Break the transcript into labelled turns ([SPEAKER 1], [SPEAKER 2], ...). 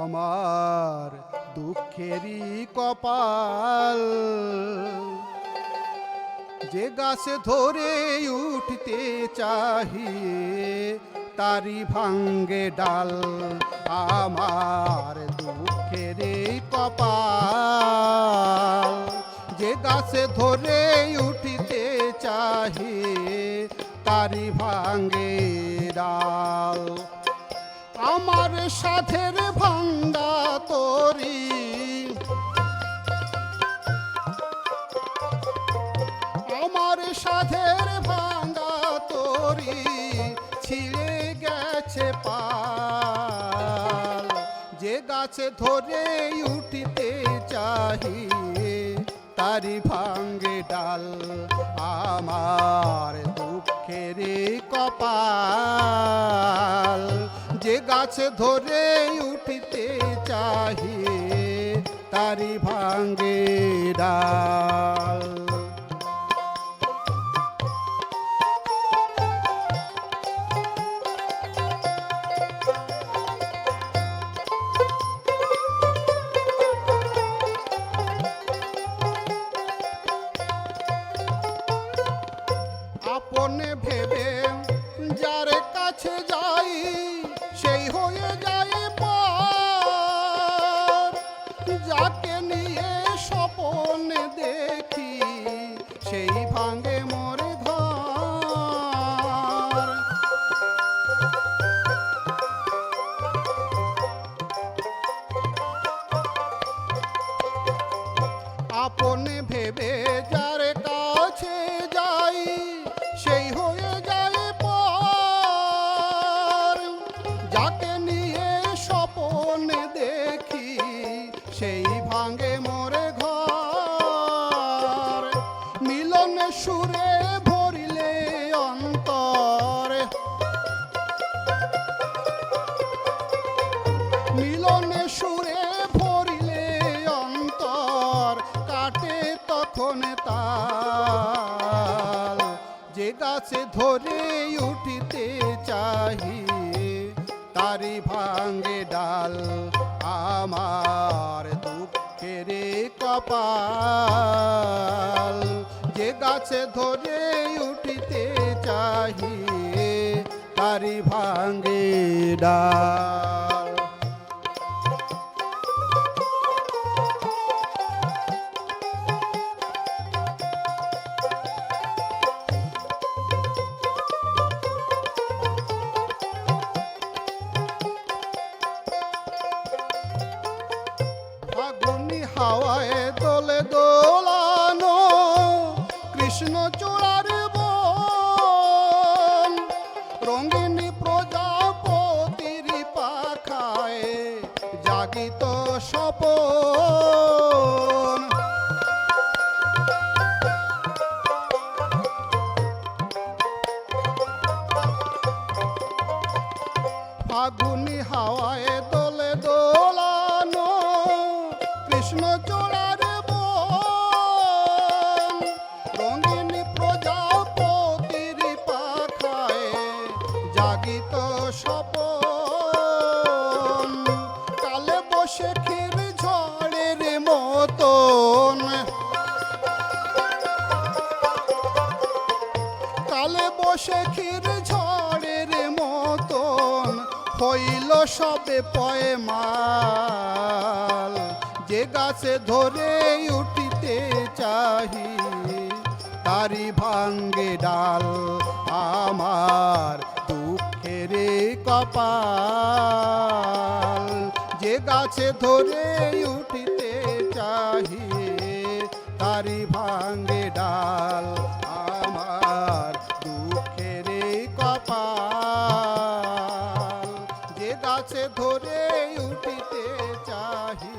[SPEAKER 1] আমার দুঃখেরই কপাল। যে গাছে ধরে উঠতে চাহিয়ে তারি ভাঙ্গে ডাল আমার দুঃখের কপাল। যে গাছে ধরে উঠতে চাহিয়ে তারি ভাঙ্গে ডাল। আমার সাথের ভাঙ্গা তরি। আমার সাধের ভাঙ্গা তরি ছিঁড়ে গেছে পাল। যে গাছে ধরে উঠিতে চাহি তারি ভাঙ্গে ডাল আমার দুঃখের কপাল। যে গাছে ধরে উঠিতে চাহিয়ে তারি ভাঙ্গে আপনে ভেবে যার কাছে যাই হয়ে যায় পর। যাকে নিয়ে স্বপন দেখি সেই ভাঙে মোরে ঘর। আপনে ভেবে যার গাছে ধরে উঠিতে চাহিয়ে তারি ভাঙ্গে ডাল আমার দুঃখের কপাল। যে গাছে ধরে উঠিতে চাহিয়ে তারি ভাঙ্গে ডাল। হাওয়ায় দোলে দোলানো কৃষ্ণ চূড়ার বন। রঙিনী প্রজাপতির পাখায় জাগিত স্বপন। ফাগুনি হাওয়ায় কৃষ্ণ চূড়ার রঙিন প্রজাপতির পাখায় জাগিত স্বপন। কালে বসে ক্ষীর ঝড়ের মতন। কালে বসে ক্ষীর ঝড়ের মতন হইল সবে পয়ে মাল যে গাছে ধরে উঠিতে চাহি। তারি ভাঙ্গে ডাল আমার দুঃখের কপাল। যে গাছে ধরে উঠিতে চাহি তারি ভাঙ্গে ডাল আমার দুঃখের কপাল। যে গাছে ধরে উঠিতে চাহি